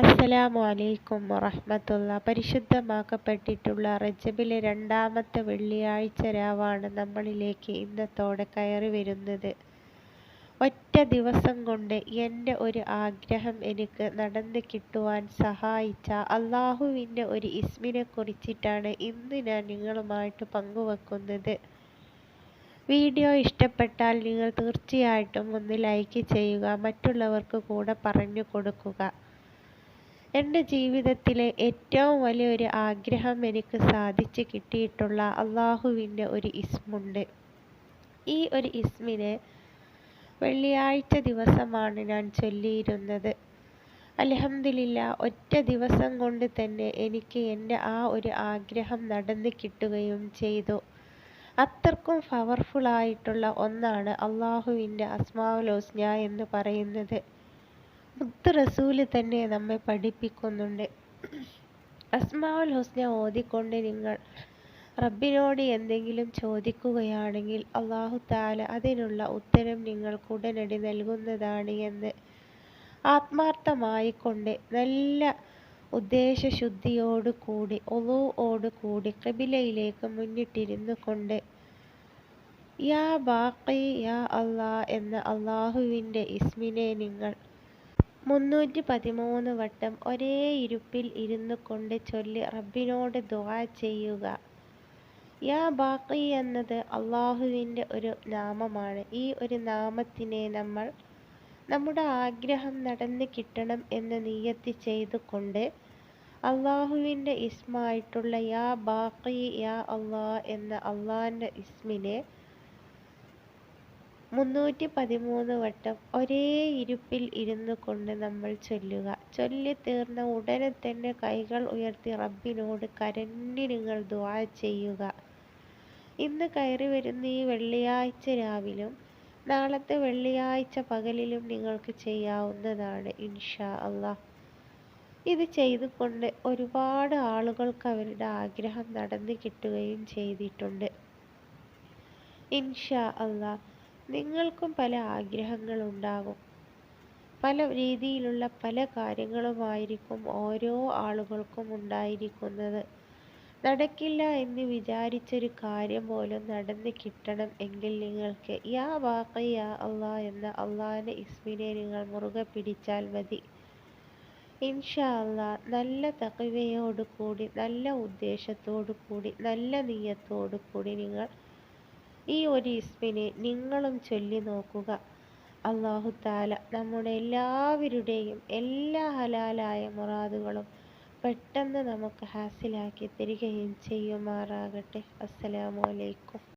അസ്സലാമു അലൈക്കും വറഹ്മത്തുള്ള പരിശുദ്ധമാക്കപ്പെട്ടിട്ടുള്ള റജബിലെ രണ്ടാമത്തെ വെള്ളിയാഴ്ച രാവാണ് നമ്മളിലേക്ക് ഇന്നത്തോടെ കയറി വരുന്നത്. ഒറ്റ ദിവസം കൊണ്ട് എന്റെ ഒരു ആഗ്രഹം എനിക്ക് നടന്നു കിട്ടുവാൻ സഹായിച്ച അള്ളാഹുവിന്റെ ഒരു ഇസ്മിനെ കുറിച്ചിട്ടാണ് ഇന്ന് ഞാൻ നിങ്ങളുമായിട്ട് പങ്കുവെക്കുന്നത്. വീഡിയോ ഇഷ്ടപ്പെട്ടാൽ നിങ്ങൾ തീർച്ചയായിട്ടും ഒന്ന് ലൈക്ക് ചെയ്യുക മറ്റുള്ളവർക്ക് കൂടെ പറഞ്ഞു കൊടുക്കുക. എന്റെ ജീവിതത്തിലെ ഏറ്റവും വലിയൊരു ആഗ്രഹം എനിക്ക് സാധിച്ച് കിട്ടിയിട്ടുള്ള അള്ളാഹുവിന്റെ ഒരു ഇസ്മുണ്ട്. ഈ ഒരു ഇസ്മിനെ വെള്ളിയാഴ്ച ദിവസമാണ് ഞാൻ ചൊല്ലിയിരുന്നത്. അലഹമില്ല ഒറ്റ ദിവസം കൊണ്ട് തന്നെ എനിക്ക് എന്റെ ആ ഒരു ആഗ്രഹം നടന്നു കിട്ടുകയും ചെയ്തു. അത്രക്കും പവർഫുള്ളായിട്ടുള്ള ഒന്നാണ് അള്ളാഹുവിന്റെ അസ്മാവുലോസ്ന എന്ന് പറയുന്നത്. ബുദ്ധ റസൂൽ തന്നെ നമ്മെ പഠിപ്പിക്കുന്നുണ്ട്. അസ്മാവുൽ ഹുസ്ന ഓതിക്കൊണ്ട് നിങ്ങൾ റബ്ബിനോട് എന്തെങ്കിലും ചോദിക്കുകയാണെങ്കിൽ അള്ളാഹു താല അതിനുള്ള ഉത്തരം നിങ്ങൾക്ക് ഉടനടി നൽകുന്നതാണ് എന്ന് ആത്മാർത്ഥമായിക്കൊണ്ട് നല്ല ഉദ്ദേശശുദ്ധിയോട് കൂടി ഒളുവോടു കൂടി കബിലയിലേക്ക് മുന്നിട്ടിരുന്നു കൊണ്ട് യാ ബാക്കി യാ അള്ളാ എന്ന അള്ളാഹുവിന്റെ ഇസ്മിനെ നിങ്ങൾ മുന്നൂറ്റി പതിമൂന്ന് വട്ടം ഒരേ ഇരുപ്പിൽ ഇരുന്നു കൊണ്ട് ചൊല്ലി റബ്ബിനോട് ദുആ ചെയ്യുക. യാ ബാക്കി എന്നത് അള്ളാഹുവിന്റെ ഒരു നാമമാണ്. ഈ ഒരു നാമത്തിനെ നമ്മൾ നമ്മുടെ ആഗ്രഹം നടന്ന് കിട്ടണം എന്ന് നീയത്തി ചെയ്തുകൊണ്ട് അള്ളാഹുവിന്റെ ഇസ്മായിട്ടുള്ള യാ ബാക്കി യാ അള്ളാ എന്ന അള്ളാഹിന്റെ ഇസ്മിനെ മുന്നൂറ്റി പതിമൂന്ന് വട്ടം ഒരേ ഇരുപ്പിൽ ഇരുന്നു കൊണ്ട് നമ്മൾ ചൊല്ലുക. ചൊല്ലി തീർന്ന ഉടനെ തന്നെ കൈകൾ ഉയർത്തി റബ്ബിനോട് കരഞ്ഞ് നിങ്ങൾ ദുആ ചെയ്യുക. ഇന്ന് കയറി വരുന്ന ഈ വെള്ളിയാഴ്ച രാവിലും നാളത്തെ വെള്ളിയാഴ്ച പകലിലും നിങ്ങൾക്ക് ചെയ്യാവുന്നതാണ് ഇൻഷാ അള്ളാഹ്. ഇത് ചെയ്തുകൊണ്ട് ഒരുപാട് ആളുകൾക്ക് അവരുടെ ആഗ്രഹം നടന്നു കിട്ടുകയും ചെയ്തിട്ടുണ്ട്. ഇൻഷാ അള്ളാഹ്. നിങ്ങൾക്കും പല ആഗ്രഹങ്ങളുണ്ടാകും. പല രീതിയിലുള്ള പല കാര്യങ്ങളുമായിരിക്കും ഓരോ ആളുകൾക്കും ഉണ്ടായിരിക്കുന്നത്. നടക്കില്ല എന്ന് വിചാരിച്ചൊരു കാര്യം പോലും നടന്ന് കിട്ടണം എങ്കിൽ നിങ്ങൾക്ക് യാ വാഖ യാ അള്ളാ എന്ന അള്ളാഹിന്റെ ഇസ്മിനെ നിങ്ങൾ മുറുകെ പിടിച്ചാൽ മതി. ഇൻഷാ അള്ളാ നല്ല തകവയോടു കൂടി നല്ല ഉദ്ദേശത്തോടു കൂടി നല്ല നീയത്തോടു കൂടി നിങ്ങൾ ഈ ഒരു ഇസ്മിനെ നിങ്ങളും ചൊല്ലി നോക്കുക. അള്ളാഹു താല നമ്മുടെ എല്ലാവരുടെയും എല്ലാ ഹലാലായ മുറാദുകളും പെട്ടെന്ന് നമുക്ക് ഹാസിലാക്കി തരികയും ചെയ്യുമാറാകട്ടെ. അസ്സലാമു അലൈക്കും.